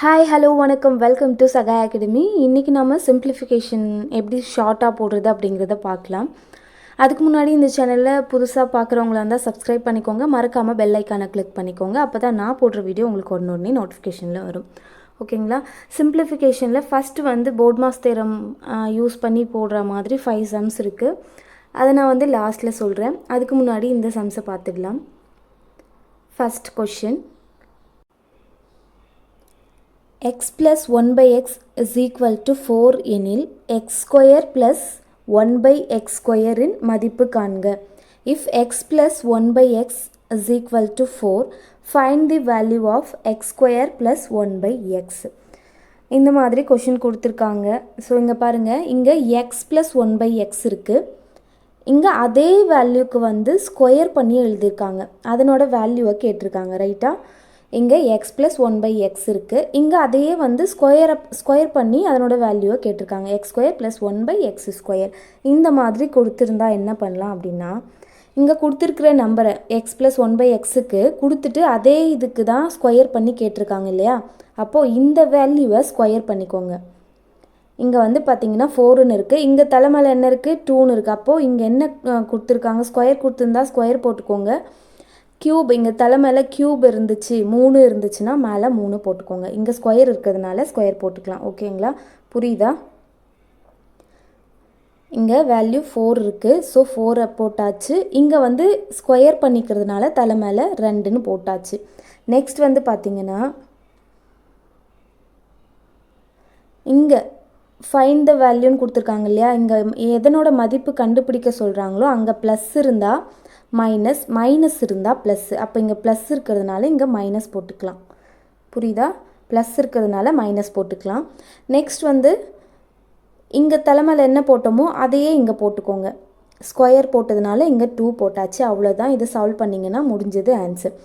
Hi hello வணக்கம். Welcome to சகா academy இன்றைக்கி நம்ம சிம்பிளிஃபிகேஷன் எப்படி ஷார்ட்டாக போடுறது அப்படிங்கிறத பார்க்கலாம். அதுக்கு முன்னாடி இந்த சேனலில் புதுசாக பார்க்குறவங்களா இருந்தால் சப்ஸ்கிரைப் பண்ணிக்கோங்க. மறக்காமல் பெல் ஐக்கானை கிளிக் பண்ணிக்கோங்க. அப்போ தான் நான் போடுற வீடியோ உங்களுக்கு ஒன்று ஒன்று நோட்டிஃபிகேஷனில் வரும். ஓகேங்களா சிம்பிளிஃபிகேஷனில் ஃபஸ்ட்டு வந்து போட்மாஸ் தேரம் யூஸ் பண்ணி போடுற மாதிரி ஃபைவ் சம்ஸ் இருக்குது அதை நான் வந்து லாஸ்ட்டில் சொல்கிறேன் அதுக்கு முன்னாடி இந்த சம்ஸை பார்த்துக்கலாம். First question x plus 1 by x is equal to 4 எனில் x square plus 1 by x square இன் மதிப்பு காண்க. If x plus 1 by x is equal to 4 find the value of x square plus 1 by x. இந்த மாதிரி question கொடுத்துருக்காங்க. So இங்கே பாருங்கள் இங்கே x plus one by x இருக்குது இங்கே அதே வேல்யூக்கு வந்து ஸ்கொயர் பண்ணி எழுதியிருக்காங்க. அதனோட வேல்யூவை கேட்டிருக்காங்க ரைட்டா இங்கே x plus one by x இருக்குது இங்கே அதையே வந்து ஸ்கொயரை ஸ்கொயர் பண்ணி அதனோட வேல்யூவை கேட்டிருக்காங்க. X square plus one by x square இந்த மாதிரி கொடுத்துருந்தா என்ன பண்ணலாம் அப்படின்னா இங்கே கொடுத்துருக்குற நம்பரை எக்ஸ் ப்ளஸ் ஒன் பை எக்ஸுக்கு கொடுத்துட்டு அதே இதுக்கு தான் ஸ்கொயர் பண்ணி கேட்டிருக்காங்க இல்லையா? அப்போது இந்த வேல்யூவை ஸ்கொயர் பண்ணிக்கோங்க. இங்கே வந்து பார்த்தீங்கன்னா ஃபோருன்னு இருக்குது இங்கே தலைமையில் என்ன இருக்குது டூன்னு இருக்குது அப்போது இங்கே என்ன கொடுத்துருக்காங்க? ஸ்கொயர் கொடுத்துருந்தா ஸ்கொயர் போட்டுக்கோங்க. க்யூப் இங்கே தலை மேலே க்யூப் இருந்துச்சு மூணு இருந்துச்சுன்னா மேலே மூணு போட்டுக்கோங்க. இங்கே ஸ்கொயர் இருக்கிறதுனால ஸ்கொயர் போட்டுக்கலாம். ஓகேங்களா புரியுதா? இங்கே வேல்யூ ஃபோர் இருக்குது ஸோ ஃபோரை போட்டாச்சு. இங்கே வந்து ஸ்கொயர் பண்ணிக்கிறதுனால தலை மேலே ரெண்டுன்னு போட்டாச்சு. நெக்ஸ்ட் வந்து பார்த்தீங்கன்னா இங்கே ஃபைன் த வேல்யூன்னு கொடுத்துருக்காங்க இல்லையா? இங்கே எதனோட மதிப்பு கண்டுபிடிக்க சொல்கிறாங்களோ அங்கே ப்ளஸ் இருந்தால் மைனஸ் மைனஸ் இருந்தால் ப்ளஸ் அப்போ இங்கே ப்ளஸ் இருக்கிறதுனால இங்கே மைனஸ் போட்டுக்கலாம். புரியுதா? ப்ளஸ் இருக்கிறதுனால மைனஸ் போட்டுக்கலாம். நெக்ஸ்ட் வந்து இங்கே தலைமையில் என்ன போட்டோமோ அதையே இங்கே போட்டுக்கோங்க. ஸ்கொயர் போட்டதுனால இங்கே டூ போட்டாச்சு. அவ்வளோதான் இதை சால்வ் பண்ணிங்கன்னா முடிஞ்சது ஆன்சர்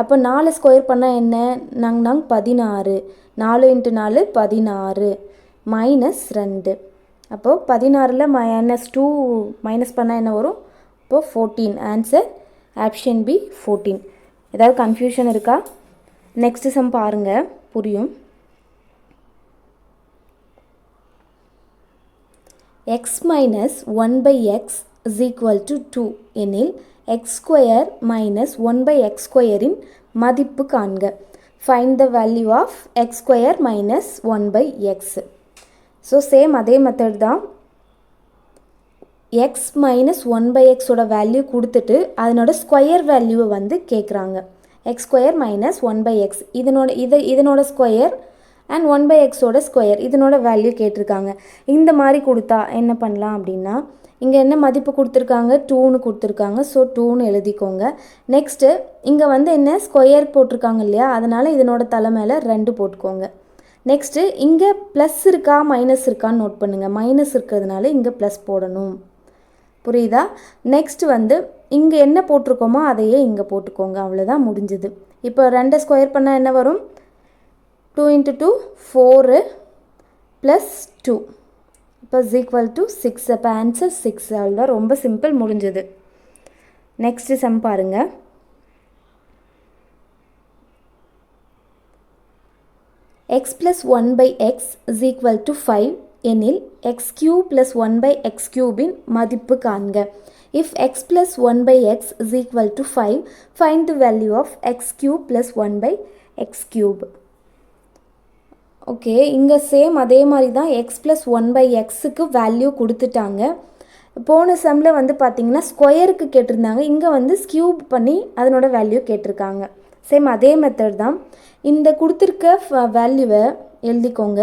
அப்போ நாலு ஸ்கொயர் பண்ணால் என்ன? நாங் நாங் பதினாறு. நாலு இன்ட்டு நாலு பதினாறு. மைனஸ் ரெண்டு. அப்போது பதினாறில் மைனஸ் டூ மைனஸ் பண்ணால் என்ன வரும்? இப்போது fourteen answer option B fourteen ஏதாவது கன்ஃபியூஷன் இருக்கா? நெக்ஸ்ட்டு சம் பாருங்கள் புரியும்? X minus one by x is equal to two எனில் x square minus one by x ஸ்கொயரின் மதிப்பு காண்க. Find the value of x square minus one by x so same அதே method தான். X minus one by எக்ஸோட value கொடுத்துட்டு அதனோட square வேல்யூவை வந்து கேட்குறாங்க x square minus one by x இதனோட இதை இதனோட ஸ்கொயர் அண்ட் ஒன் பை எக்ஸோட ஸ்கொயர் இதனோட வேல்யூ கேட்டிருக்காங்க. இந்த மாதிரி கொடுத்தா என்ன பண்ணலாம் அப்படின்னா இங்கே என்ன மதிப்பு கொடுத்துருக்காங்க? டூன்னு கொடுத்துருக்காங்க. ஸோ டூன்னு எழுதிக்கோங்க. நெக்ஸ்ட்டு இங்கே வந்து என்ன ஸ்கொயர் போட்டிருக்காங்க இல்லையா? அதனால் இதனோட தலை மேலே ரெண்டு போட்டுக்கோங்க. நெக்ஸ்ட்டு இங்கே ப்ளஸ் இருக்கா மைனஸ் இருக்கான்னு நோட் பண்ணுங்கள் மைனஸ் இருக்கிறதுனால இங்கே ப்ளஸ் போடணும். புரியுதா? நெக்ஸ்ட் வந்து இங்கே என்ன போட்டிருக்கோமோ அதையே இங்கே போட்டுக்கோங்க. அவ்வளோதான் முடிஞ்சுது. இப்போ ரெண்டை ஸ்கொயர் பண்ணால் என்ன வரும்? Two into two four plus two இப்போ இஸ் ஈக்குவல் டு சிக்ஸ் அப்போ ஆன்சர் சிக்ஸ் அவ்வளோதான் ரொம்ப சிம்பிள் முடிஞ்சது. நெக்ஸ்ட்டு சம் பாருங்கள் x plus one by x is equal to five எனில் x cube plus 1 by x cube இன் மதிப்பு காண்க. If x plus 1 by x is equal to 5 find the value of x cube plus 1 by x cube. Okay இங்கே same அதே மாதிரி தான் x plus one by எக்ஸுக்கு value கொடுத்துட்டாங்க. போன செம்மில் வந்து பார்த்தீங்கன்னா ஸ்கொயருக்கு கேட்டிருந்தாங்க. இங்கே வந்து ஸ்கியூப் பண்ணி அதனோட வேல்யூ கேட்டிருக்காங்க. சேம் அதே மெத்தட் தான். இந்த கொடுத்துருக்க வேல்யூவை எழுதிக்கோங்க.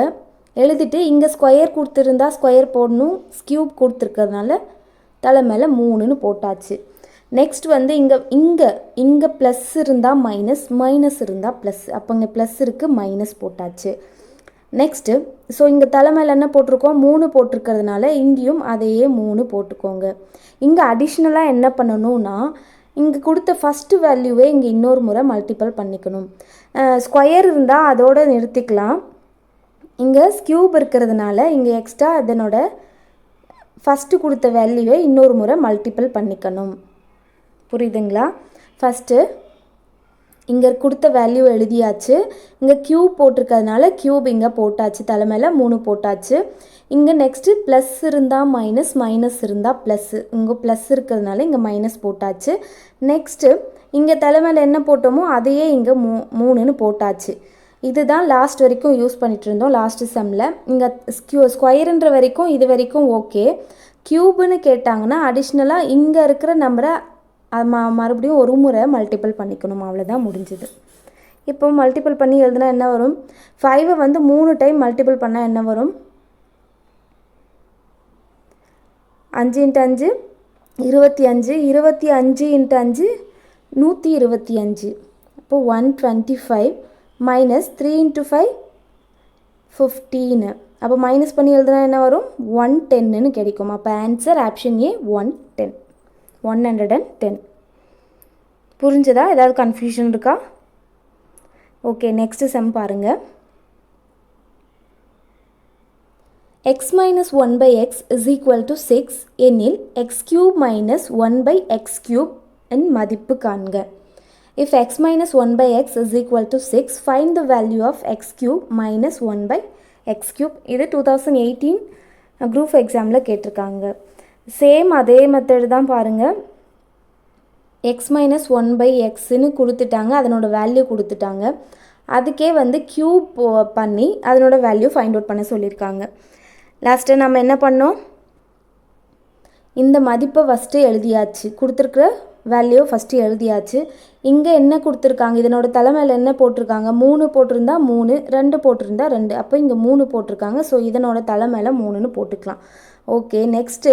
எழுதிட்டு இங்கே ஸ்கொயர் கொடுத்துருந்தா ஸ்கொயர் போடணும் ஸ்கியூப் கொடுத்துருக்கறதுனால தலை மேலே மூணுன்னு போட்டாச்சு. நெக்ஸ்ட் வந்து இங்கே இங்கே இங்கே ப்ளஸ் இருந்தால் மைனஸ் மைனஸ் இருந்தால் ப்ளஸ் அப்போ இங்கே ப்ளஸ் இருக்குது மைனஸ் போட்டாச்சு. நெக்ஸ்ட்டு ஸோ இங்கே தலை மேலே என்ன போட்டிருக்கோம்? மூணு போட்டிருக்கிறதுனால இங்கேயும் அதையே மூணு போட்டுக்கோங்க. இங்கே அடிஷ்னலாக என்ன பண்ணணும்னா இங்கே கொடுத்த ஃபஸ்ட்டு வேல்யூவே இங்கே இன்னொரு முறை மல்டிபிள் பண்ணிக்கணும். ஸ்கொயர் இருந்தால் அதோடு நிறுத்திக்கலாம். இங்கே ஸ்கியூப் இருக்கிறதுனால இங்கே எக்ஸ்ட்ரா அதனோட ஃபஸ்ட்டு கொடுத்த வேல்யூவை இன்னொரு முறை மல்டிபிள் பண்ணிக்கணும். புரியுதுங்களா? ஃபஸ்ட்டு இங்கே கொடுத்த வேல்யூ எழுதியாச்சு. இங்கே க்யூப் போட்டிருக்கிறதுனால க்யூப் இங்கே போட்டாச்சு. தலைமையில் மூணு போட்டாச்சு. இங்கே நெக்ஸ்ட்டு ப்ளஸ் இருந்தால் மைனஸ் மைனஸ் இருந்தால் ப்ளஸ்ஸு இங்கே ப்ளஸ் இருக்கிறதுனால இங்கே மைனஸ் போட்டாச்சு. நெக்ஸ்ட்டு இங்கே தலைமையில் என்ன போட்டோமோ அதையே இங்கே மூ மூணுன்னு போட்டாச்சு. இதுதான் லாஸ்ட் வரைக்கும் யூஸ் பண்ணிகிட்டு இருந்தோம் லாஸ்ட் செம்மில் இங்கே ஸ்கியூ ஸ்கொயருன்ற வரைக்கும் இது வரைக்கும் ஓகே க்யூப்னு கேட்டாங்கன்னா அடிஷ்னலாக இங்கே இருக்கிற நம்பரை ம மறுபடியும் ஒரு முறை மல்டிபிள் பண்ணிக்கணும். அவ்வளோதான் முடிஞ்சுது. இப்போ மல்டிபிள் பண்ணி எழுதுனா என்ன வரும்? ஃபைவை வந்து மூணு டைம் மல்டிபிள் பண்ணால் என்ன வரும்? அஞ்சு இன்ட்டு அஞ்சு இருபத்தி அஞ்சு இருபத்தி அஞ்சு இன்ட்டு அஞ்சு நூற்றி இருபத்தி அஞ்சு. அப்போது one twenty five minus three into five fifteen அப்போ மைனஸ் பண்ணி எழுதுனா என்ன வரும்? ஒன் டென்னு கிடைக்கும். அப்போ answer option A one ten one hundred and ten புரிஞ்சதா? ஏதாவது கன்ஃபியூஷன் இருக்கா? ஓகே நெக்ஸ்ட்டு செம் பாருங்கள் x minus one by x is equal to six எனில் x cube minus one by x cube இன் மதிப்பு காண்க. If x minus one by x is equal to six find the value of x cube minus one by x cube இது two thousand eighteen group எக்ஸாமில் கேட்டிருக்காங்க. Same அதே method தான் பாருங்கள் x minus one by எக்ஸ்ன்னு கொடுத்துட்டாங்க. அதனோட value கொடுத்துட்டாங்க. அதுக்கே வந்து க்யூப் பண்ணி அதனோட வேல்யூ ஃபைண்ட் அவுட் பண்ண சொல்லியிருக்காங்க. லாஸ்ட்டு நம்ம என்ன பண்ணோம்? இந்த மதிப்பை ஃபஸ்ட்டு எழுதியாச்சு. கொடுத்துருக்குற வேல்யூ ஃபஸ்ட்டு எழுதியாச்சு. இங்கே என்ன கொடுத்துருக்காங்க? இதனோட தலைமையில் என்ன போட்டிருக்காங்க? மூணு போட்டிருந்தா மூணு ரெண்டு போட்டிருந்தா ரெண்டு. அப்போ இங்கே மூணு போட்டிருக்காங்க. ஸோ இதனோட தலைமையில் மூணுன்னு போட்டுக்கலாம். ஓகே நெக்ஸ்ட்டு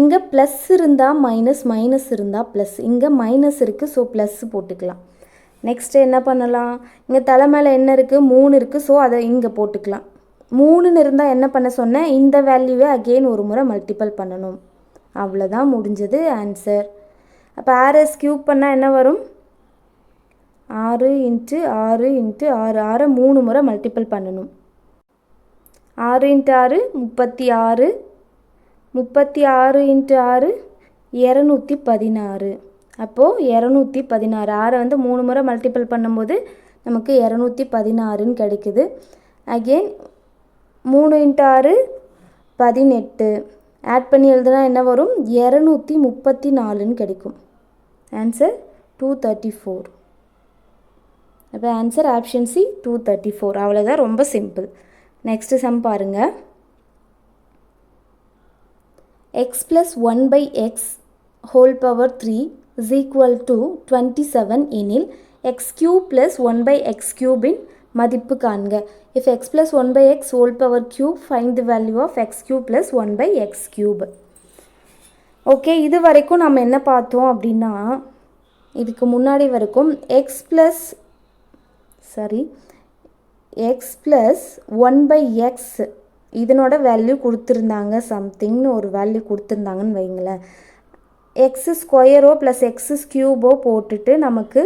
இங்கே ப்ளஸ் இருந்தால் மைனஸ் மைனஸ் இருந்தால் ப்ளஸ் இங்கே மைனஸ் இருக்குது ஸோ ப்ளஸ் போட்டுக்கலாம். நெக்ஸ்ட்டு என்ன பண்ணலாம்? இங்கே தலைமையில் என்ன இருக்குது மூணு இருக்குது ஸோ அதை இங்கே போட்டுக்கலாம். மூணுன்னு இருந்தால் என்ன பண்ண சொன்னேன்? இந்த வேல்யூவை அகெயின் ஒரு முறை மல்டிப்பிள் பண்ணணும். அவ்வளோதான் முடிஞ்சது ஆன்சர் அப்போ ஆர்எஸ் க்யூப் பண்ணால் என்ன வரும்? ஆறு இன்ட்டு ஆறு இன்ட்டு ஆறு. ஆறை மூணு முறை மல்டிபிள் பண்ணணும். ஆறு இன்ட்டு ஆறு முப்பத்தி ஆறு. முப்பத்தி ஆறு இன்ட்டு ஆறு இரநூத்தி பதினாறு. அப்போது இரநூத்தி பதினாறு. ஆறை வந்து மூணு முறை மல்டிபிள் பண்ணும்போது நமக்கு இரநூத்தி பதினாறுன்னு கிடைக்குது. அகெயின் மூணு இன்ட்டு ஆறு பதினெட்டு. ஆட் பண்ணி எழுதுனா என்ன வரும்? இரநூத்தி முப்பத்தி நாலுன்னு கிடைக்கும். ஆன்சர் டூ தேர்ட்டி ஃபோர் அப்போ answer option C two thirty four அவ்வளோதான் ரொம்ப சிம்பிள் நெக்ஸ்ட்டு சம் பாருங்கள் x plus one by x whole power three is equal to twenty seven எனில் x cube plus one by x கியூபின் மதிப்பு காண்க. If x plus one by x whole power cube find the value of x cube plus one by x cube okay இது வரைக்கும் நம்ம என்ன பார்த்தோம் அப்படின்னா இதுக்கு முன்னாடி வரைக்கும் x plus sorry x plus one by x இதனோட வேல்யூ கொடுத்துருந்தாங்க சம்திங்னு ஒரு வேல்யூ கொடுத்துருந்தாங்கன்னு வைங்களேன் எக்ஸ் ஸ்கொயரோ ப்ளஸ் எக்ஸ் க்யூபோ போட்டுட்டு நமக்கு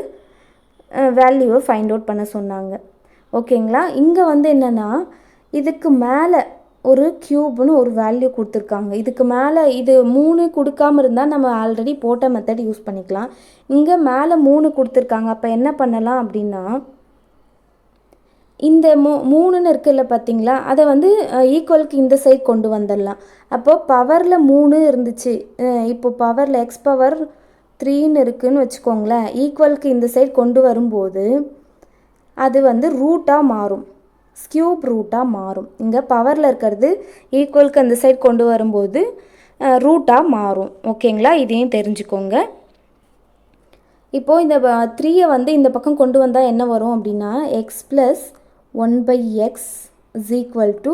வேல்யூவை ஃபைண்ட் அவுட் பண்ண சொன்னாங்க. ஓகேங்களா? இங்கே வந்து என்னென்னா இதுக்கு மேலே ஒரு க்யூப்னு ஒரு வேல்யூ கொடுத்துருக்காங்க. இதுக்கு மேலே இது மூணு கொடுக்காம இருந்தால் நம்ம ஆல்ரெடி போட்ட மெத்தட் யூஸ் பண்ணிக்கலாம். இங்கே மேலே மூணு கொடுத்துருக்காங்க. அப்போ என்ன பண்ணலாம் அப்படின்னா இந்த மூ மூணுன்னு இருக்குல்ல பார்த்தீங்களா அதை வந்து ஈக்குவலுக்கு இந்த சைட் கொண்டு வந்துடலாம். அப்போது பவரில் மூணு இருந்துச்சு. இப்போ பவரில் எக்ஸ் பவர் த்ரீன்னு இருக்குதுன்னு வச்சுக்கோங்களேன். ஈக்குவலுக்கு இந்த சைட் கொண்டு வரும்போது அது வந்து ரூட்டாக மாறும். ஸ்கியூப் ரூட்டாக மாறும். இங்கே பவரில் இருக்கிறது ஈக்குவலுக்கு அந்த சைட் கொண்டு வரும்போது ரூட்டாக மாறும். ஓகேங்களா இதையும் தெரிஞ்சுக்கோங்க. இப்போது இந்த த்ரீயை வந்து இந்த பக்கம் கொண்டு வந்தால் என்ன வரும் அப்படின்னா x plus one by x is equal to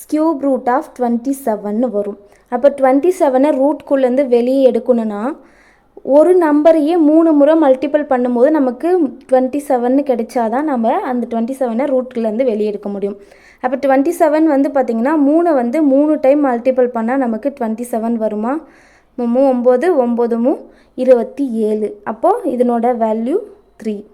cube root of twenty செவன்னு வரும். அப்போ டுவெண்ட்டி செவனை ரூட்குள்ளேருந்து வெளியே எடுக்கணுன்னா ஒரு நம்பரையே மூணு முறை மல்டிபிள் பண்ணும்போது நமக்கு டுவெண்ட்டி செவன்னு கிடைச்சாதான் நம்ம அந்த டுவெண்ட்டி செவனை ரூட்லேருந்து வெளியே எடுக்க முடியும். அப்போ டுவெண்ட்டி செவன் வந்து பார்த்திங்கன்னா மூணை வந்து மூணு டைம் மல்டிபிள் பண்ணால் நமக்கு டுவெண்ட்டி செவன் வருமா? மூ ஒம்பது ஒம்பது மூ இருபத்தி ஏழு. அப்போது இதனோட வேல்யூ த்ரீ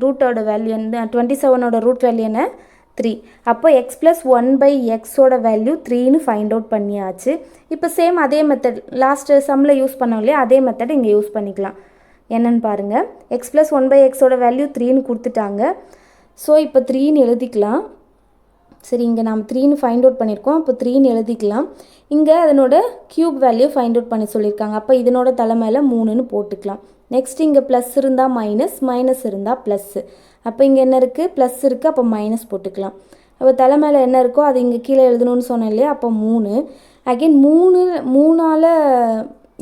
ரூட்டோட வேல்யூ என்ன? டுவெண்ட்டி செவனோட ரூட் வேல்யூ என்ன? த்ரீ அப்போ எக்ஸ் ப்ளஸ் ஒன் பை எக்ஸோட வேல்யூ த்ரீன்னு ஃபைண்ட் அவுட் பண்ணியாச்சு. இப்போ சேம் அதே மெத்தட் லாஸ்ட்டு சம்மில் யூஸ் பண்ணோம் இல்லையா? அதே மெத்தட் இங்கே யூஸ் பண்ணிக்கலாம். என்னென்னு பாருங்கள் எக்ஸ் ப்ளஸ் ஒன் பை எக்ஸோட வேல்யூ த்ரீன்னு கொடுத்துட்டாங்க. ஸோ இப்போ த்ரீன்னு எழுதிக்கலாம். சரி இங்கே நாம் த்ரீன்னு ஃபைண்ட் அவுட் பண்ணியிருக்கோம். அப்போ த்ரீன்னு எழுதிக்கலாம். இங்கே அதனோட க்யூப் வேல்யூ ஃபைண்ட் அவுட் பண்ணி சொல்லியிருக்காங்க. அப்போ இதனோட தலைமையில் மூணுன்னு போட்டுக்கலாம். நெக்ஸ்ட் இங்கே ப்ளஸ் இருந்தால் மைனஸ் மைனஸ் இருந்தால் ப்ளஸ்ஸு அப்போ இங்கே என்ன இருக்குது ப்ளஸ் இருக்குது அப்போ மைனஸ் போட்டுக்கலாம். அப்போ தலை மேலே என்ன இருக்கோ அது இங்கே கீழே எழுதணும்னு சொன்னேன் இல்லையா? அப்போ மூணு. அகைன் மூணு மூணால்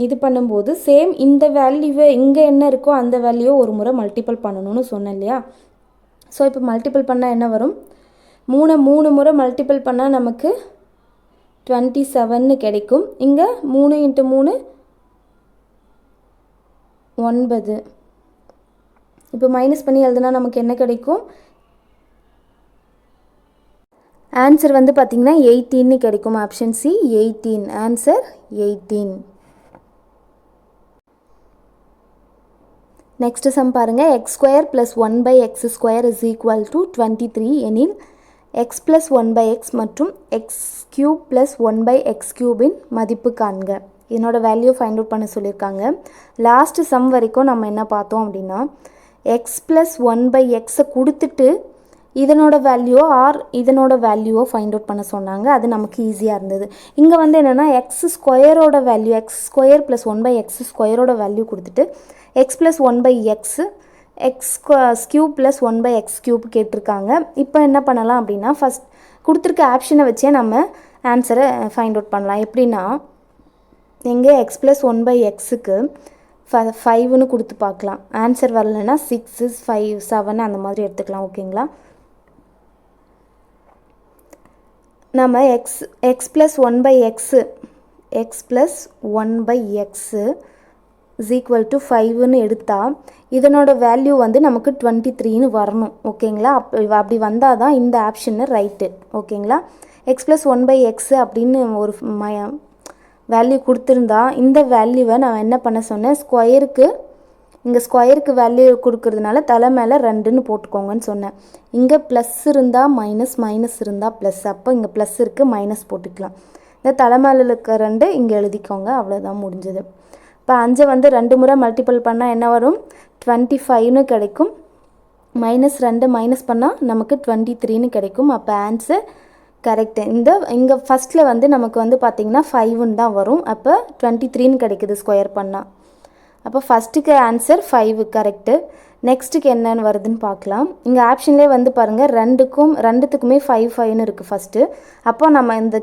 இது பண்ணும்போது சேம் இந்த வேல்யூவை இங்கே என்ன இருக்கோ அந்த வேல்யூவை ஒரு முறை மல்டிபிள் பண்ணணும்னு சொன்னேன் இல்லையா? ஸோ இப்போ மல்டிபிள் பண்ணால் என்ன வரும்? மூணை மூணு முறை மல்டிபிள் பண்ணால் நமக்கு டுவெண்ட்டி செவன்னு கிடைக்கும். இங்கே மூணு இன்ட்டு மூணு ஒன்பது. இப்போ மைனஸ் பண்ணி எழுதுனா நமக்கு என்ன கிடைக்கும்? ஆன்சர் வந்து பார்த்திங்கன்னா எயிட்டீன்னு கிடைக்கும். Option C eighteen answer eighteen next sum பாருங்கள் x square plus one by x square is equal to twenty three எனில் x plus one by x மற்றும் x cube plus one by x கியூபின் மதிப்பு காண்க. இதனோட வேல்யூ ஃபைண்ட் அவுட் பண்ண சொல்லியிருக்காங்க last some வரைக்கும் நம்ம என்ன பார்த்தோம் அப்படின்னா எக்ஸ் ப்ளஸ் ஒன் பை எக்ஸை கொடுத்துட்டு இதனோட வேல்யூவோ ஆர் இதனோட வேல்யூவோ ஃபைண்ட் அவுட் பண்ண சொன்னாங்க. அது நமக்கு ஈஸியாக இருந்தது. இங்கே வந்து என்னென்னா எக்ஸ் ஸ்கொயரோட value x square plus one by x ஸ்கொயரோட வேல்யூ கொடுத்துட்டு x plus one by x x cube plus one by x cube கேட்டிருக்காங்க. இப்போ என்ன பண்ணலாம் அப்படின்னா ஃபஸ்ட் கொடுத்துருக்க ஆப்ஷனை வச்சே நம்ம ஆன்சரை ஃபைண்ட் அவுட் பண்ணலாம். எப்படின்னா எங்கே எக்ஸ் ப்ளஸ் ஒன் பை எக்ஸுக்கு ஃப ஃபைவ்னு கொடுத்து பார்க்கலாம். ஆன்சர் வரலைன்னா சிக்ஸு ஃபைவ் செவன் அந்த மாதிரி எடுத்துக்கலாம் ஓகேங்களா? நம்ம x x plus one by x x plus one by x is equal to ஃபைவ்னு எடுத்தால் இதனோட வேல்யூ வந்து நமக்கு டுவெண்ட்டி த்ரீன்னு வரணும் ஓகேங்களா? அப் அப்படி வந்தால் தான் இந்த ஆப்ஷன்னு ரைட்டு ஓகேங்களா? X plus one by x அப்படின்னு ஒரு ம வேல்யூ கொடுத்துருந்தா இந்த வேல்யூவை நான் என்ன பண்ண சொன்னேன்? ஸ்கொயருக்கு இங்கே ஸ்கொயருக்கு வேல்யூ கொடுக்கறதுனால தலை மேலே ரெண்டுன்னு போட்டுக்கோங்கன்னு சொன்னேன். இங்கே ப்ளஸ் இருந்தால் மைனஸ் மைனஸ் இருந்தால் ப்ளஸ் அப்போ இங்கே ப்ளஸ் இருக்குது மைனஸ் போட்டுக்கலாம். இந்த தலை மேலே இருக்க ரெண்டு இங்கே எழுதிக்கோங்க அவ்வளோதான் முடிஞ்சது. இப்போ அஞ்சை வந்து ரெண்டு முறை மல்டிபிள் பண்ணால் என்ன வரும்? டுவெண்ட்டி ஃபைவ்னு கிடைக்கும். மைனஸ் ரெண்டு மைனஸ் பண்ணால் நமக்கு டுவெண்ட்டி த்ரீன்னு கிடைக்கும். அப்போ ஆன்சர் கரெக்டு இந்த இங்கே ஃபஸ்ட்டில் வந்து நமக்கு வந்து பார்த்திங்கன்னா ஃபைவ்னு தான் வரும். அப்போ டுவெண்ட்டி த்ரீன்னு கிடைக்குது ஸ்கொயர் பண்ணால் அப்போ ஃபஸ்ட்டுக்கு ஆன்சர் ஃபைவ் கரெக்டு நெக்ஸ்ட்டுக்கு என்னன்னு வருதுன்னு பார்க்கலாம் இங்கே ஆப்ஷன்லேயே வந்து பாருங்கள் ரெண்டுக்கும் ரெண்டுத்துக்குமே ஃபைவ் ஃபைவ்னு இருக்குது ஃபஸ்ட்டு அப்போ நம்ம இந்த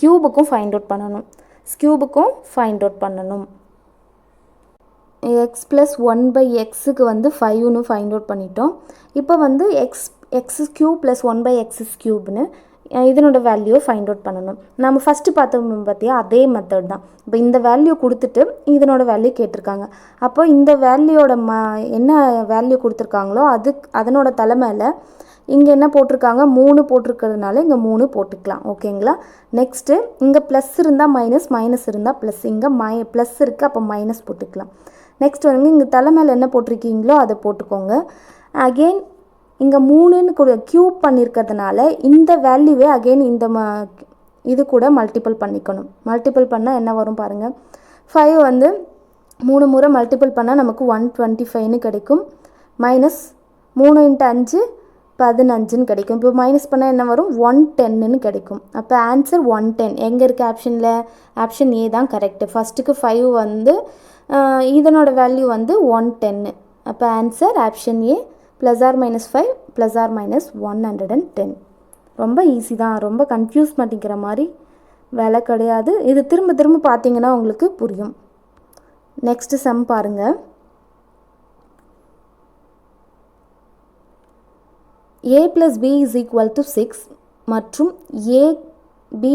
க்யூபுக்கும் ஃபைண்ட் அவுட் பண்ணணும். ஸ்க்யூபுக்கும் ஃபைண்ட் அவுட் பண்ணணும். எக்ஸ் ப்ளஸ் ஒன் பை எக்ஸுக்கு வந்து ஃபைவ்னு ஃபைண்ட் அவுட் பண்ணிட்டோம். இப்போ வந்து x x cube plus one by x க்யூப்னு இதனோட வேல்யூ ஃபைண்ட் அவுட் பண்ணணும். நம்ம ஃபஸ்ட்டு பார்த்தோம் பார்த்தியா அதே மெத்தட் தான். இப்போ இந்த வேல்யூ கொடுத்துட்டு இதனோட வேல்யூ கேட்டிருக்காங்க. அப்போ இந்த வேல்யூவோட ம என்ன வேல்யூ கொடுத்துருக்காங்களோ அது அதனோட தலைமையில் இங்கே என்ன போட்டிருக்காங்க? மூணு போட்டிருக்கிறதுனால இங்கே மூணு போட்டுக்கலாம். ஓகேங்களா நெக்ஸ்ட்டு இங்கே ப்ளஸ் இருந்தால் மைனஸ் மைனஸ் இருந்தால் ப்ளஸ் இங்கே மை ப்ளஸ் இருக்குது அப்போ மைனஸ் போட்டுக்கலாம். நெக்ஸ்ட் வந்து இங்கே தலை மேலே என்ன போட்டிருக்கீங்களோ அதை போட்டுக்கோங்க. அகெயின் இங்கே மூணுன்னு கூட க்யூப் பண்ணியிருக்கிறதுனால இந்த வேல்யூவே அகெயின் இந்த ம இது கூட மல்டிபிள் பண்ணிக்கணும். மல்டிபிள் பண்ணால் என்ன வரும் பாருங்கள் ஃபைவ் வந்து மூணு முறை மல்டிபிள் பண்ணால் நமக்கு ஒன் டுவெண்ட்டி ஃபைவ்னு கிடைக்கும். மைனஸ் மூணு இன்ட்டு அஞ்சு பதினஞ்சுன்னு கிடைக்கும். இப்போ மைனஸ் பண்ணால் என்ன வரும்? ஒன் டென்னுன்னு கிடைக்கும். அப்போ ஆன்சர் ஒன் டென் எங்கே இருக்குது ஆப்ஷனில் ஆப்ஷன் ஏ தான் கரெக்டு ஃபஸ்ட்டுக்கு ஃபைவ் வந்து இதனோட வேல்யூ வந்து ஒன் டென்னு அப்போ answer option A plus or minus five plus or minus one hundred and ten ரொம்ப ஈஸி தான். ரொம்ப கன்ஃபியூஸ் பண்ணிக்கிற மாதிரி வேலை கிடையாது. இது திரும்ப திரும்ப பார்த்தீங்கன்னா உங்களுக்கு புரியும். நெக்ஸ்ட்டு சம் பாருங்கள் A plus B is equal to six மற்றும் A B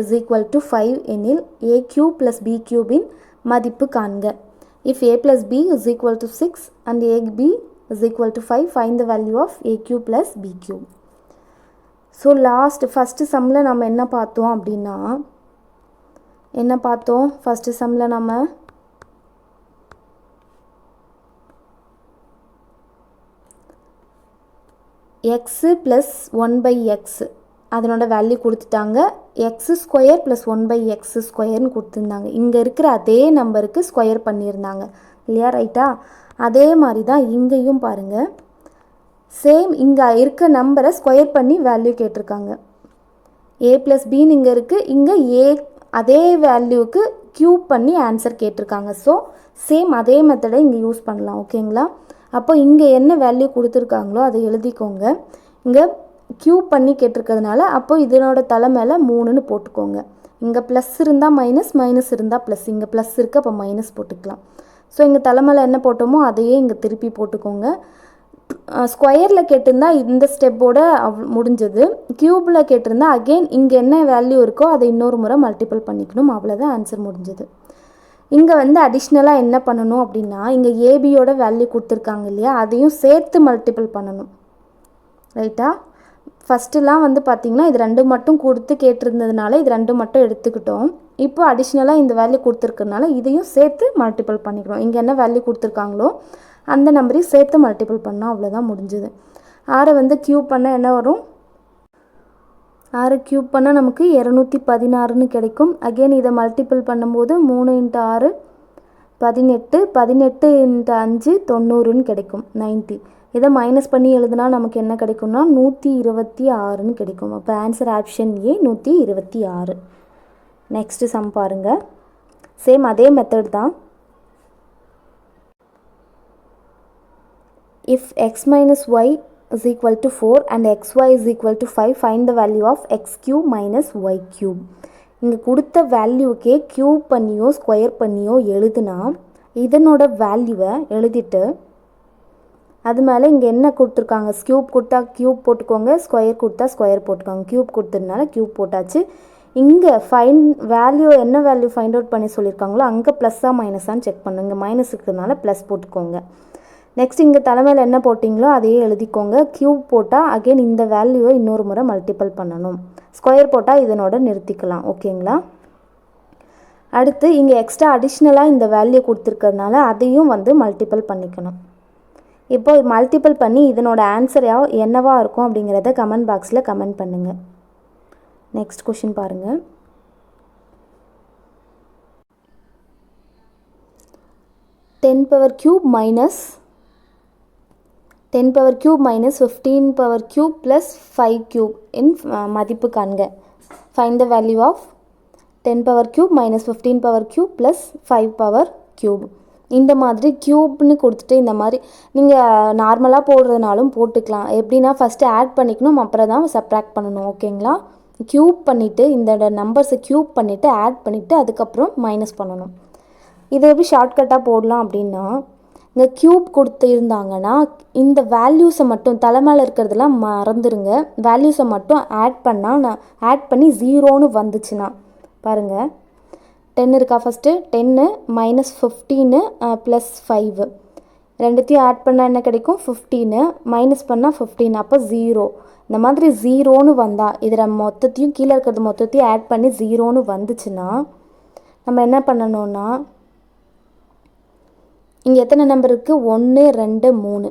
is equal to five எனில் ஏ கியூ ப்ளஸ் பி கியூபின் மதிப்பு காண்க. If A plus B is equal to six and A B is equal to five find the value of A cube plus B cube so last first சம்மில் நம்ம என்ன பார்த்தோம் அப்படின்னா என்ன பார்த்தோம்? ஃபஸ்ட்டு சம்மில் நம்ம x plus one by x அதனோட வேல்யூ கொடுத்துட்டாங்க. X square plus one by x ஸ்கொயர்னு கொடுத்துருந்தாங்க. இங்கே இருக்கிற அதே நம்பருக்கு ஸ்கொயர் பண்ணியிருந்தாங்க. இல்லையா ரைட்டா அதே மாதிரி தான் இங்கேயும் பாருங்கள் சேம் இங்கே இருக்க நம்பரை ஸ்கொயர் பண்ணி வேல்யூ கேட்டிருக்காங்க. ஏ ப்ளஸ் பின்னு இங்கே இருக்குது இங்கே ஏ அதே வேல்யூவுக்கு க்யூப் பண்ணி ஆன்சர் கேட்டிருக்காங்க. ஸோ சேம் அதே மெத்தடை இங்கே யூஸ் பண்ணலாம். ஓகேங்களா அப்போ இங்கே என்ன வேல்யூ கொடுத்துருக்காங்களோ அதை எழுதிக்கோங்க. இங்கே க்யூப் பண்ணி கேட்டிருக்கிறதுனால அப்போ இதனோட தலை மேலே மூணுன்னு போட்டுக்கோங்க. இங்கே ப்ளஸ் இருந்தால் மைனஸ் மைனஸ் இருந்தால் ப்ளஸ் இங்கே ப்ளஸ் இருக்குது அப்போ மைனஸ் போட்டுக்கலாம். ஸோ இங்கே தலைமையில் என்ன போட்டோமோ அதையே இங்கே திருப்பி போட்டுக்கோங்க. ஸ்கொயரில் கேட்டிருந்தா இந்த ஸ்டெப்போட அவ் முடிஞ்சது. க்யூப்பில் கேட்டிருந்தா அகெயின் இங்கே என்ன வேல்யூ இருக்கோ அதை இன்னொரு முறை மல்டிபிள் பண்ணிக்கணும். அவ்வளோதான் ஆன்சர் முடிஞ்சது. இங்கே வந்து அடிஷ்னலாக என்ன பண்ணணும் அப்படின்னா இங்கே ஏபியோட வேல்யூ கொடுத்துருக்காங்க இல்லையா அதையும் சேர்த்து மல்டிபிள் பண்ணணும். ரைட்டா? ஃபஸ்ட்டுலாம் வந்து பார்த்திங்கன்னா இது ரெண்டு மட்டும் கொடுத்து கேட்டிருந்ததுனால இது ரெண்டு மட்டும் எடுத்துக்கிட்டோம். இப்போ அடிஷ்னலாக இந்த வேல்யூ கொடுத்துருக்கறனால இதையும் சேர்த்து மல்டிபிள் பண்ணிக்கிறோம். இங்கே என்ன வேல்யூ கொடுத்துருக்காங்களோ அந்த நம்பரையும் சேர்த்து மல்டிபிள் பண்ணால் அவ்வளோதான் முடிஞ்சுது. ஆறை வந்து க்யூப் பண்ணால் என்ன வரும்? ஆறு க்யூப் பண்ணால் நமக்கு இரநூத்தி பதினாறுன்னு கிடைக்கும். அகெயின் இதை மல்டிபிள் பண்ணும்போது மூணு இன்ட்டு ஆறு பதினெட்டு பதினெட்டு இன்ட்டு அஞ்சு தொண்ணூறுன்னு கிடைக்கும் நைன்ட்டி இதை மைனஸ் பண்ணி எழுதுனா நமக்கு என்ன கிடைக்கும்னா நூற்றி இருபத்தி ஆறுன்னு கிடைக்கும். அப்போ ஆன்சர் ஆப்ஷன் ஏ நூற்றி இருபத்தி ஆறு. நெக்ஸ்ட்டு சம் பாருங்கள் சேம் அதே மெத்தட் தான். If x minus y is equal to 4 and xy is equal to 5 find the value of x cube minus y cube. இங்கே கொடுத்த வேல்யூக்கே க்யூப் பண்ணியோ ஸ்கொயர் பண்ணியோ எழுதுனா இதனோட வேல்யூவை எழுதிட்டு அது மேலே இங்கே என்ன கொடுத்துருக்காங்க? ஸ்க்யூப் கொடுத்தா க்யூப் போட்டுக்கோங்க ஸ்கொயர் கொடுத்தா ஸ்கொயர் போட்டுக்கோங்க. க்யூப் கொடுத்ததுனால க்யூப் போட்டாச்சு. இங்கே ஃபைன் வேல்யூ என்ன வேல்யூ ஃபைண்ட் அவுட் பண்ணி சொல்லியிருக்காங்களோ அங்கே ப்ளஸ்ஸாக மைனஸான்னு செக் பண்ணுங்க. மைனஸ் இருக்கிறதுனால ப்ளஸ் போட்டுக்கோங்க. நெக்ஸ்ட் இங்கே தலைமையில் என்ன போட்டிங்களோ அதையே எழுதிக்கோங்க. க்யூப் போட்டால் அகெயின் இந்த வேல்யூவை இன்னொரு முறை மல்டிபிள் பண்ணணும். ஸ்கொயர் போட்டால் இதனோட நிறுத்திக்கலாம். ஓகேங்களா அடுத்து இங்கே எக்ஸ்ட்ரா அடிஷ்னலாக இந்த வேல்யூ கொடுத்துருக்கறதுனால அதையும் வந்து மல்டிபிள் பண்ணிக்கணும். இப்போ மல்டிபிள் பண்ணி இதனோட ஆன்சர் என்னவாக இருக்கும் அப்படிங்கிறத கமெண்ட் பாக்ஸில் கமெண்ட் பண்ணுங்கள் நெக்ஸ்ட் கொஷின் பாருங்கள் ten power cube minus ten power cube minus fifteen power cube plus five cube இன் மதிப்பு காண்க. Find the value of ten power cube minus fifteen power cube plus five power cube இந்த மாதிரி க்யூப்னு கொடுத்துட்டு இந்த மாதிரி நீங்கள் நார்மலாக போடுறதுனாலும் போட்டுக்கலாம். எப்படின்னா ஃபஸ்ட்டு ஆட் பண்ணிக்கணும் அப்புறம் தான் சப்ராக்ட் பண்ணணும் ஓகேங்களா க்யூப் பண்ணிவிட்டு இந்த நம்பர்ஸை க்யூப் பண்ணிவிட்டு ஆட் பண்ணிவிட்டு அதுக்கப்புறம் மைனஸ் பண்ணணும். இதை எப்படி ஷார்ட்கட்டாக போடலாம் அப்படின்னா இந்த க்யூப் கொடுத்துருந்தாங்கன்னா இந்த வேல்யூஸை மட்டும் தலை மேலே இருக்கிறதெல்லாம் மறந்துடுங்க வேல்யூஸை மட்டும் ஆட் பண்ணால் நான் ஆட் பண்ணி ஜீரோன்னு வந்துச்சுன்னா பாருங்கள் டென் இருக்கா ஃபஸ்ட்டு டென்னு மைனஸ் ஃபிஃப்டீனு ப்ளஸ் ஃபைவ் ரெண்டுத்தையும் ஆட் பண்ணால் என்ன கிடைக்கும்? ஃபிஃப்டீனு மைனஸ் பண்ணால் ஃபிஃப்டீன் அப்போ ஜீரோ இந்த மாதிரி ஜீரோன்னு வந்தால் இதில் மொத்தத்தையும் கீழே இருக்கிறது மொத்தத்தையும் ஆட் பண்ணி ஜீரோன்னு வந்துச்சுன்னா நம்ம என்ன பண்ணணும்னா இங்கே எத்தனை நம்பர் இருக்குது ஒன்று ரெண்டு மூணு.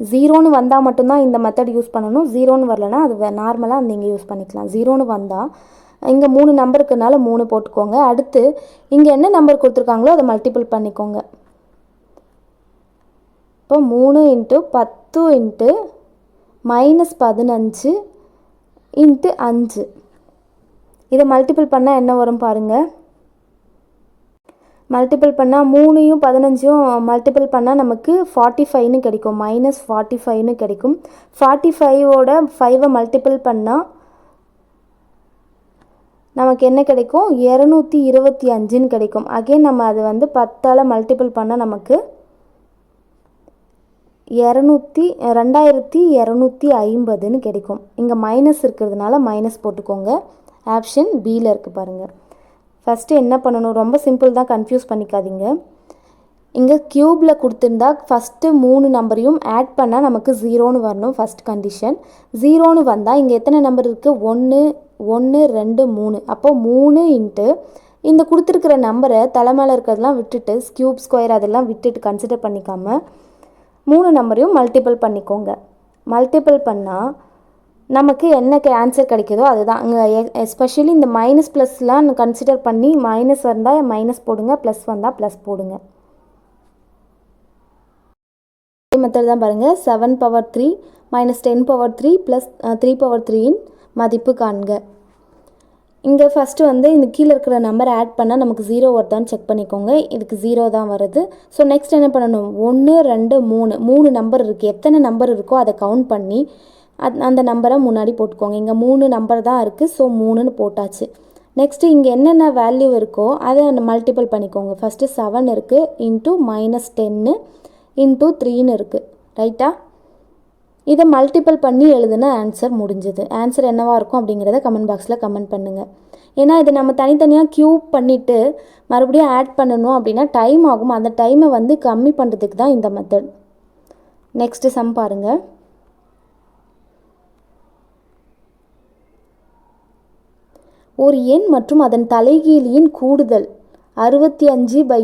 ஜீரோன்னு வந்தால் மட்டும்தான் இந்த மெத்தட் யூஸ் பண்ணணும். ஜீரோன்னு வரலனா அது நார்மலாக அந்த இங்கே யூஸ் பண்ணிக்கலாம். ஜீரோன்னு வந்தால் இங்கே மூணு நம்பருக்குனால மூணு போட்டுக்கோங்க. அடுத்து இங்கே என்ன நம்பர் கொடுத்துருக்காங்களோ அதை மல்டிபிள் பண்ணிக்கோங்க. இப்போ மூணு இன்ட்டு பத்து இன்ட்டு மைனஸ் பதினஞ்சு இன்ட்டு அஞ்சு. இதை மல்டிபிள் பண்ணால் என்ன வரும் பாருங்கள் மல்டிபிள் பண்ணால் மூணையும் பதினஞ்சும் மல்டிபிள் பண்ணால் நமக்கு ஃபார்ட்டி ஃபைவ்னு கிடைக்கும். மைனஸ் ஃபார்ட்டி ஃபைவ்னு கிடைக்கும். ஃபார்ட்டி ஃபைவோட ஃபைவை மல்டிபிள் பண்ணால் நமக்கு என்ன கிடைக்கும்? இரநூத்தி இருபத்தி அஞ்சுன்னு கிடைக்கும். அகெயின் நம்ம அதை வந்து பத்தால் மல்டிபிள் பண்ணால் நமக்கு இரநூத்தி ரெண்டாயிரத்தி இரநூத்தி ஐம்பதுன்னு கிடைக்கும். இங்கே மைனஸ் இருக்கிறதுனால மைனஸ் போட்டுக்கோங்க. ஆப்ஷன் பியில் இருக்குது பாருங்கள் ஃபஸ்ட்டு என்ன பண்ணணும்? ரொம்ப சிம்பிள் தான் கன்ஃபியூஸ் பண்ணிக்காதீங்க. இங்கே க்யூப்பில் கொடுத்துருந்தா ஃபஸ்ட்டு மூணு நம்பரையும் ஆட் பண்ணால் நமக்கு ஜீரோன்னு வரணும் ஃபஸ்ட் கண்டிஷன் ஜீரோன்னு வந்தால் இங்கே எத்தனை நம்பர் இருக்குது ஒன்று ஒன்று ரெண்டு மூணு. அப்போது மூணு இன்ட்டு இந்த கொடுத்துருக்குற நம்பரை தலைமையில் இருக்கிறதெல்லாம் விட்டுட்டு க்யூப் ஸ்கொயர் அதெல்லாம் விட்டுட்டு கன்சிடர் பண்ணிக்காமல் மூணு நம்பரையும் மல்டிபிள் பண்ணிக்கோங்க. மல்டிபிள் பண்ணால் நமக்கு என்ன ஆன்சர் கிடைக்குதோ அதுதான். அங்கே எஸ்பெஷலி இந்த மைனஸ் ப்ளஸ்லாம் கன்சிடர் பண்ணி மைனஸ் வந்தால் மைனஸ் போடுங்க ப்ளஸ் வந்தால் ப்ளஸ் போடுங்க. மெத்தட் தான் பாருங்கள் seven power three minus ten power three plus three power த்ரீயின் மதிப்பு காண்க. இங்கே ஃபஸ்ட்டு வந்து இந்த கீழே இருக்கிற நம்பர் ஆட் பண்ணால் நமக்கு ஜீரோ வருதான்னு செக் பண்ணிக்கோங்க. இதுக்கு ஜீரோ தான் வருது. ஸோ நெக்ஸ்ட் என்ன பண்ணணும்? ஒன்று ரெண்டு மூணு. மூணு நம்பர் இருக்குது எத்தனை நம்பர் இருக்கோ அதை கவுண்ட் பண்ணி அத் அந்த நம்பரை முன்னாடி போட்டுக்கோங்க. இங்கே மூணு நம்பர் தான் இருக்குது ஸோ மூணுன்னு போட்டாச்சு. நெக்ஸ்ட்டு இங்கே என்னென்ன வேல்யூ இருக்கோ அதை மல்டிபிள் பண்ணிக்கோங்க. ஃபஸ்ட்டு செவன் இருக்குது இன்ட்டு மைனஸ் டென்னு இன்ட்டு த்ரீன்னு இருக்குது ரைட்டா இதை மல்டிபிள் பண்ணி எழுதுன ஆன்சர் முடிஞ்சது. ஆன்சர் என்னவாக இருக்கும் அப்படிங்கிறத கமெண்ட் பாக்ஸில் கமெண்ட் பண்ணுங்கள் ஏன்னா இது நம்ம தனித்தனியாக க்யூப் பண்ணிவிட்டு மறுபடியும் ஆட் பண்ணணும் அப்படின்னா டைம் ஆகும். அந்த டைமை வந்து கம்மி பண்ணுறதுக்கு தான் இந்த மெத்தட் நெக்ஸ்ட்டு சம் பாருங்கள் ஒரு எண் மற்றும் அதன் தலைகீழியின் கூடுதல் அறுபத்தி அஞ்சு பை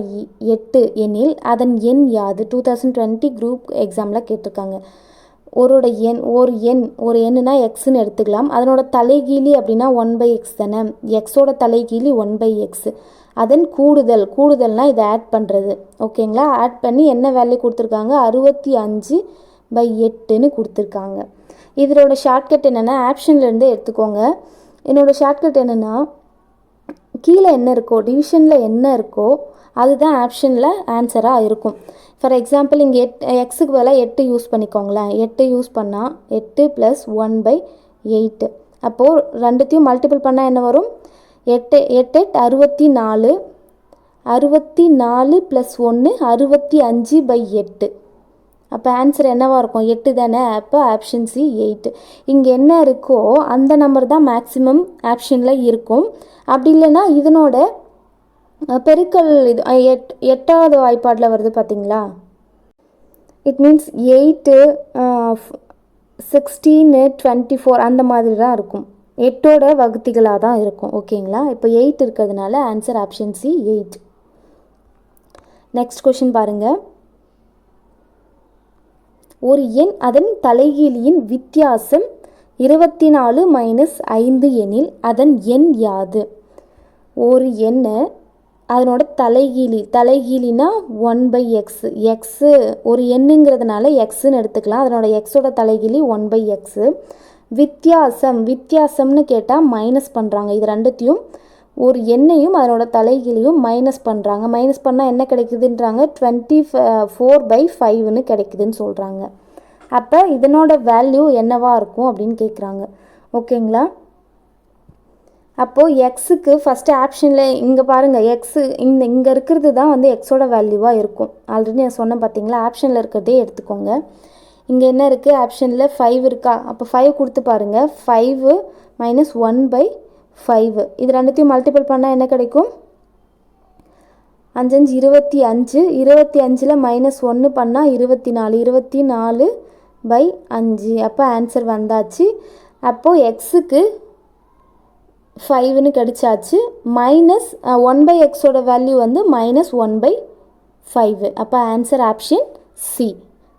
எட்டு எனில் அதன் எண் யாது? டூ தௌசண்ட் டுவெண்ட்டி குரூப் எக்ஸாமில் கேட்டிருக்காங்க. ஒருட எண் ஒரு எண் ஒரு எண்ணுனா எக்ஸ்ன்னு எடுத்துக்கலாம். அதனோட தலைகீழி அப்படின்னா ஒன் பை எக்ஸ் தானே. எக்ஸோட தலைகீழி ஒன் பை எக்ஸ் அதன் கூடுதல் கூடுதல்னால் இதை ஆட் பண்ணுறது ஓகேங்களா ஆட் பண்ணி என்ன வேல்யூ கொடுத்துருக்காங்க? அறுபத்தி அஞ்சு பை எட்டுன்னு கொடுத்துருக்காங்க. இதனோட ஷார்ட்கட் என்னென்னா ஆப்ஷன்லேருந்து எடுத்துக்கோங்க. என்னோடய ஷார்ட்கட் என்னென்னா கீழே என்ன இருக்கோ டிவிஷனில் என்ன இருக்கோ அதுதான் ஆப்ஷனில் ஆன்சராக இருக்கும். ஃபார் எக்ஸாம்பிள் இங்கே எட் எக்ஸுக்கு பதிலாக எட்டு யூஸ் பண்ணிக்கோங்களேன். எட்டு யூஸ் பண்ணால் எட்டு ப்ளஸ் ஒன் பை எயிட்டு அப்போது ரெண்டுத்தையும் மல்டிபிள் பண்ணால் என்ன வரும்? எட்டு எட்டு எட்டு அறுபத்தி நாலு அறுபத்தி நாலு ப்ளஸ் ஒன்று அறுபத்தி அஞ்சு பை எட்டு. அப்போ ஆன்சர் என்னவாக இருக்கும்? எட்டு தானே? அப்போ ஆப்ஷன் சி எயிட்டு இங்கே என்ன இருக்கோ அந்த நம்பர் தான் மேக்ஸிமம் ஆப்ஷனில் இருக்கும். அப்படி இல்லைன்னா இதனோட பெருக்கல் இது எட் எட்டாவது வாய்ப்பாடில் வருது பார்த்தீங்களா it means eight sixteen twenty four அந்த மாதிரி தான் இருக்கும். எட்டோட வகுத்திகளாக தான் இருக்கும். ஓகேங்களா? இப்போ எயிட் இருக்கிறதுனால answer option C eight next question பாருங்கள் ஒரு எண் அதன் தலைகீழியின் வித்தியாசம் இருபத்தி நாலு மைனஸ் ஐந்து எனில் அதன் எண் யாது? ஒரு எண்ணை அதனோட தலைகீழி தலைகீழினா ஒன் பை எக்ஸு எக்ஸு ஒரு எண்ணுங்கிறதுனால எக்ஸுன்னு எடுத்துக்கலாம். அதனோட எக்ஸோட தலைகீழி ஒன் பை எக்ஸு வித்தியாசம் வித்தியாசம்னு கேட்டால் மைனஸ் பண்ணுறாங்க இது ரெண்டுத்தையும் ஒரு எண்ணையும் அதனோட தலைகீழியும் மைனஸ் பண்ணுறாங்க மைனஸ் பண்ணால் என்ன கிடைக்குதுன்றாங்க? டுவெண்ட்டி ஃபோர் பை ஃபைவ்னு கிடைக்குதுன்னு சொல்கிறாங்க அப்போ இதனோட வேல்யூ என்னவாக இருக்கும் அப்படின்னு கேட்குறாங்க ஓகேங்களா அப்போது எக்ஸுக்கு ஃபஸ்ட்டு ஆப்ஷனில் இங்கே பாருங்கள் எக்ஸு இந்த இங்கே இருக்கிறது தான் வந்து எக்ஸோட வேல்யூவாக இருக்கும். ஆல்ரெடி நான் சொன்னேன் பார்த்தீங்களா ஆப்ஷனில் இருக்கிறதே எடுத்துக்கோங்க. இங்கே என்ன இருக்குது ஆப்ஷனில் ஃபைவ் இருக்கா? அப்போ ஃபைவ் கொடுத்து பாருங்கள் five minus one by five இது ரெண்டுத்தையும் மல்டிபிள் பண்ணால் என்ன கிடைக்கும்? அஞ்சஞ்சு இருபத்தி அஞ்சு. இருபத்தி அஞ்சில் மைனஸ் ஒன்று பண்ணால் இருபத்தி நாலு இருபத்தி நாலு பை அஞ்சு. அப்போ ஆன்சர் வந்தாச்சு. அப்போது எக்ஸுக்கு ஃபைவ்னு கிடச்சாச்சு. மைனஸ் ஒன் பை எக்ஸோட வேல்யூ வந்து மைனஸ் ஒன் பை ஃபைவ் அப்போ answer option C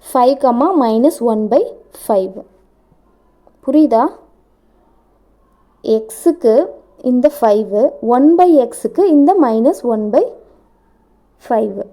five comma minus one by five புரியுதா? எக்ஸுக்கு இந்த ஃபைவு ஒன் பை எக்ஸுக்கு இந்த மைனஸ் ஒன் பை ஃபைவு